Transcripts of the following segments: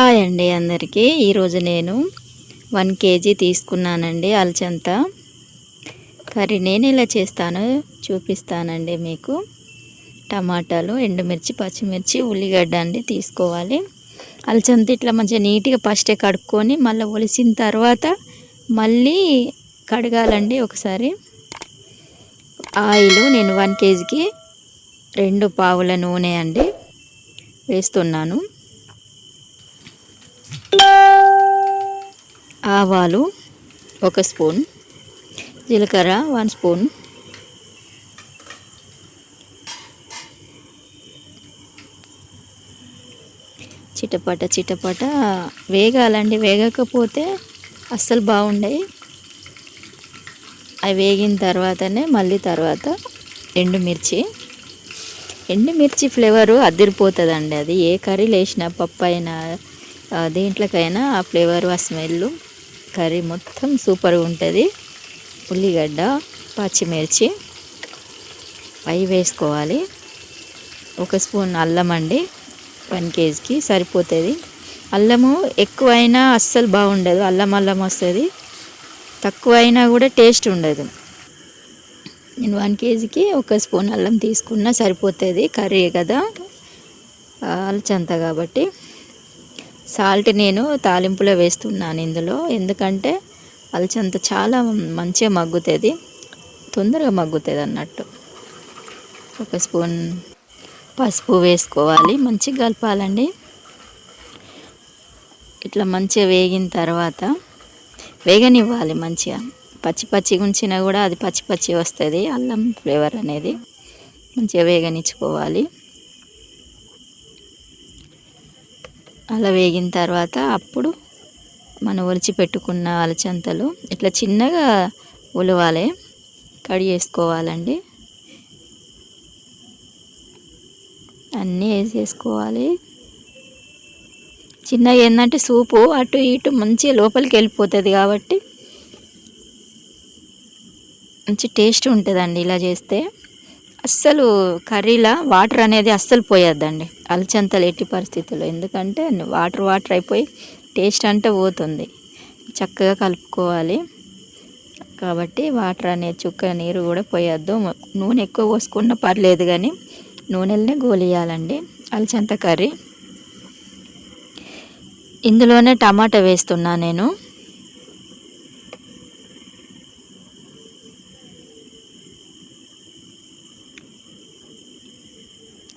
Hi అండి అందరికీ. ఈరోజు నేను వన్ కేజీ తీసుకున్నానండి అలచంత. కర్రీ నేను ఇలా చేస్తాను చూపిస్తానండి మీకు. టమాటాలు ఎండుమిర్చి పచ్చిమిర్చి ఉల్లిగడ్డ అండి తీసుకోవాలి. అలచంత ఇట్లా మంచిగా నీట్గా ఫస్టే కడుక్కొని మళ్ళీ ఒలిసిన తర్వాత మళ్ళీ కడగాలండి ఒకసారి. ఆయిల్ నేను వన్ కేజీకి రెండు పావుల నూనె అండి వేస్తున్నాను. ఆవాలు ఒక స్పూన్ జీలకర్ర వన్ స్పూన్ చిటపట చిటపట వేగాలండి. వేగకపోతే అస్సలు బాగుండయి. అవి వేగిన తర్వాతనే మళ్ళీ తర్వాత ఎండుమిర్చి. ఎండుమిర్చి ఫ్లేవరు అదిరిపోతుందండి. అది ఏ కర్రీలు వేసినా పప్పు అయినా ఆ, దేంట్లోకైనా ఆ ఫ్లేవరు ఆ స్మెల్ కర్రీ మొత్తం సూపర్గా ఉంటుంది. ఉల్లిగడ్డ పచ్చిమిర్చి అవి వేసుకోవాలి. ఒక స్పూన్ అల్లం అండి. వన్ కేజీకి సరిపోతుంది. అల్లము ఎక్కువైనా అస్సలు బాగుండదు. అల్లం అల్లం వస్తుంది. తక్కువైనా కూడా టేస్ట్ ఉండదు. నేను వన్ కేజీకి ఒక స్పూన్ అల్లం తీసుకున్నా సరిపోతుంది. కర్రీ కదా. అలచంత కాబట్టి. సాల్ట్ నేను తాలింపులో వేస్తున్నాను ఇందులో. ఎందుకంటే అలచంత చాలా మంచిగా మగ్గుతుంది. తొందరగా మగ్గుతుంది అన్నట్టు. ఒక స్పూన్ పసుపు వేసుకోవాలి. మంచిగా కలపాలండి. ఇట్లా మంచిగా వేగిన తర్వాత వేగనివ్వాలి మంచిగా. పచ్చి పచ్చి ఉంచినా కూడా అది పచ్చి పచ్చి వస్తుంది. అల్లం ఫ్లేవర్ అనేది మంచిగా వేగనిచ్చుకోవాలి. అలా వేగిన తర్వాత అప్పుడు మనం ఒలిచి పెట్టుకున్న అలచంతలు ఇట్లా చిన్నగా ఉలవాలి కడి చేసుకోవాలండి. అన్నీ వేసేసుకోవాలి. చిన్నగా ఏంటంటే సూపు అటు ఇటు మంచిగా లోపలికి వెళ్ళిపోతుంది కాబట్టి మంచి టేస్ట్ ఉంటుందండి ఇలా చేస్తే. అస్సలు కర్రీలా వాటర్ అనేది అస్సలు పోయొద్దండి. అలచంతలు ఎట్టి పరిస్థితుల్లో. ఎందుకంటే వాటర్ వాటర్ అయిపోయి టేస్ట్ అంటే పోతుంది. చక్కగా కలుపుకోవాలి. కాబట్టి వాటర్ అనేది చుక్క నీరు కూడా పోయొద్దు. నూనె ఎక్కువ పోసుకున్నా పర్లేదు కానీ నూనెలనే గోలియాలండి. అలచంత కర్రీ. ఇందులోనే టమాటా వేస్తున్నా నేను.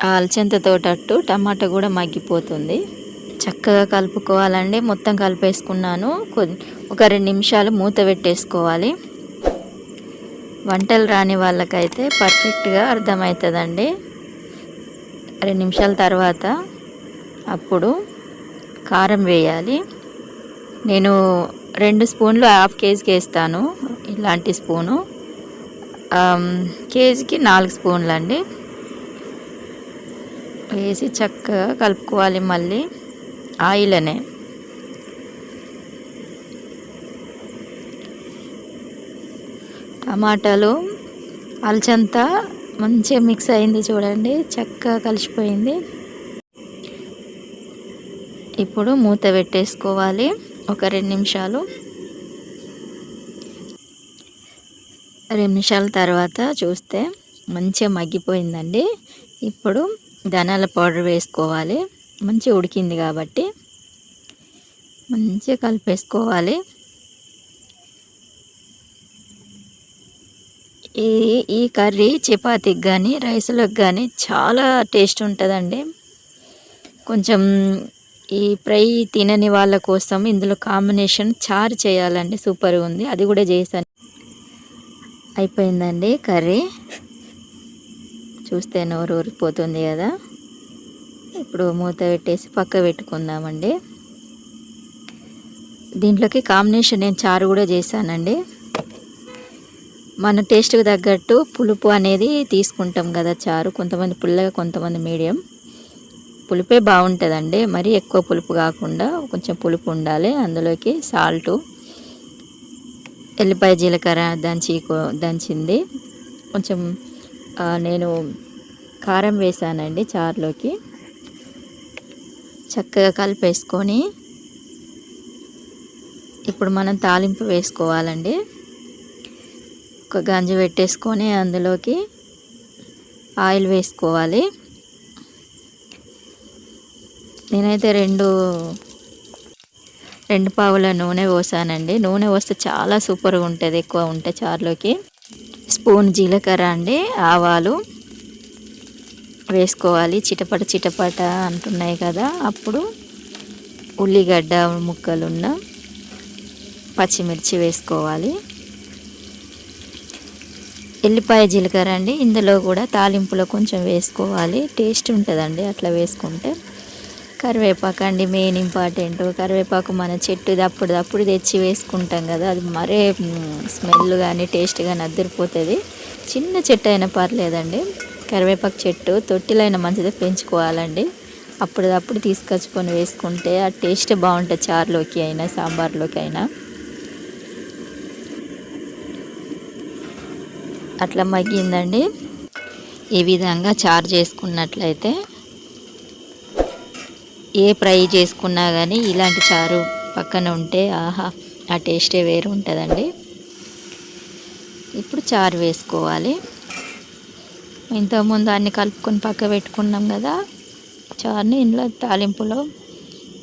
ఆ టమాటా కూడా మగ్గిపోతుంది. చక్కగా కలుపుకోవాలండి. మొత్తం కలిపేసుకున్నాను. కొద్ది ఒక రెండు నిమిషాలు మూత పెట్టేసుకోవాలి. వంటలు రాని వాళ్ళకైతే పర్ఫెక్ట్గా అర్థమవుతుందండి. రెండు నిమిషాల తర్వాత అప్పుడు కారం వేయాలి. నేను రెండు స్పూన్లు హాఫ్ కేజీకి వేస్తాను. ఇలాంటి స్పూను. కేజీకి నాలుగు స్పూన్లు అండి వేసి చక్కగా కలుపుకోవాలి మళ్ళీ ఆయిల్ అనే టమాటాలు అలచంతా మంచిగా మిక్స్ అయింది చూడండి చక్కగా కలిసిపోయింది. ఇప్పుడు మూత పెట్టేసుకోవాలి ఒక రెండు నిమిషాలు. రెండు నిమిషాల తర్వాత చూస్తే మంచిగా మగ్గిపోయిందండి. ఇప్పుడు ధనాల పౌడర్ వేసుకోవాలి. మంచిగా ఉడికింది కాబట్టి మంచిగా కలిపేసుకోవాలి. ఈ ఈ కర్రీ చపాతీకి కానీ రైస్లకు కానీ చాలా టేస్ట్ ఉంటుందండి. కొంచెం ఈ ఫ్రై తినని వాళ్ళ కోసం ఇందులో కాంబినేషన్ చారు చేయాలండి. సూపర్గా ఉంది. అది కూడా చేశాను. అయిపోయిందండి కర్రీ. చూస్తే నోరు ఊరిపోతుంది కదా. ఇప్పుడు మూత పెట్టేసి పక్క పెట్టుకుందామండి. దీంట్లోకి కాంబినేషన్ నేను చారు కూడా చేశానండి. మన టేస్ట్కి తగ్గట్టు పులుపు అనేది తీసుకుంటాం కదా చారు. కొంతమంది పుల్లగా కొంతమంది మీడియం. పులుపే బాగుంటుందండి. మరి ఎక్కువ పులుపు కాకుండా కొంచెం పులుపు ఉండాలి. అందులోకి సాల్టు ఎల్లిపాయ జీలకర్ర దంచి దంచింది. కొంచెం నేను కారం వేసానండి చారులోకి. చక్కగా కలిపేసుకొని ఇప్పుడు మనం తాలింపు వేసుకోవాలండి. ఒక గంజి పెట్టేసుకొని అందులోకి ఆయిల్ వేసుకోవాలి. నేనైతే రెండు రెండు పావుల నూనె పోసానండి. నూనె పోస్తే చాలా సూపర్గా ఉంటుంది ఎక్కువ ఉంటే చారులోకి. స్పూన్ జీలకర్ర అండి ఆవాలు వేసుకోవాలి. చిటపట చిటపట అంటున్నాయి కదా అప్పుడు ఉల్లిగడ్డ ముక్కలున్న పచ్చిమిర్చి వేసుకోవాలి. ఎల్లిపాయ జీలకర్ర అండి ఇందులో కూడా తాలింపులో కొంచెం వేసుకోవాలి. టేస్ట్ ఉంటుందండి అట్లా వేసుకుంటే. కరివేపాకు అండి మెయిన్ ఇంపార్టెంట్ కరివేపాకు మన చెట్టు అప్పుడు అప్పుడు తెచ్చి వేసుకుంటాం కదా అది మరే స్మెల్ కానీ టేస్ట్ కానీ అద్దరిపోతుంది. చిన్న చెట్టు అయినా పర్లేదండి. కరివేపాకు చెట్టు తొట్టిలైనా మంచిది పెంచుకోవాలండి. అప్పుడప్పుడు తీసుకొచ్చుకొని వేసుకుంటే ఆ టేస్ట్ బాగుంటుంది చారులోకి అయినా సాంబార్లోకి అయినా. అట్లా మగ్గిందండి. ఈ విధంగా చారు చేసుకున్నట్లయితే ఏ ఫ్రై చేసుకున్నా కానీ ఇలాంటి చారు పక్కన ఉంటే ఆహా ఆ టేస్టే వేరు ఉంటుందండి. ఇప్పుడు చారు వేసుకోవాలి. ఇంతకుముందు అన్ని కలుపుకొని పక్క పెట్టుకున్నాం కదా చారుని ఇంట్లో తాలింపులో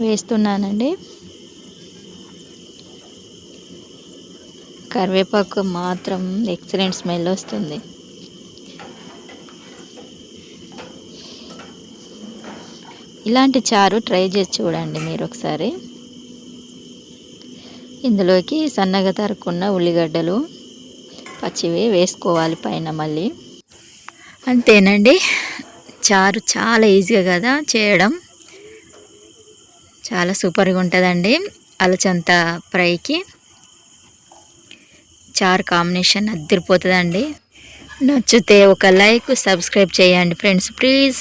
వేస్తున్నానండి. కరివేపాకు మాత్రం ఎక్సలెంట్ స్మెల్ వస్తుంది. ఇలాంటి చారు ట్రై చేసి చూడండి మీరు ఒకసారి. ఇందులోకి సన్నగా తరుక్కున్న ఉల్లిగడ్డలు పచ్చివి వేసుకోవాలి పైన మళ్ళీ. అంతేనండి. చారు చాలా ఈజీగా కదా చేయడం. చాలా సూపర్గా ఉంటుందండి అలచంత ఫ్రైకి. చారు కాంబినేషన్ అద్దరిపోతుందండి. నచ్చితే ఒక లైక్ సబ్స్క్రైబ్ చేయండి ఫ్రెండ్స్ ప్లీజ్.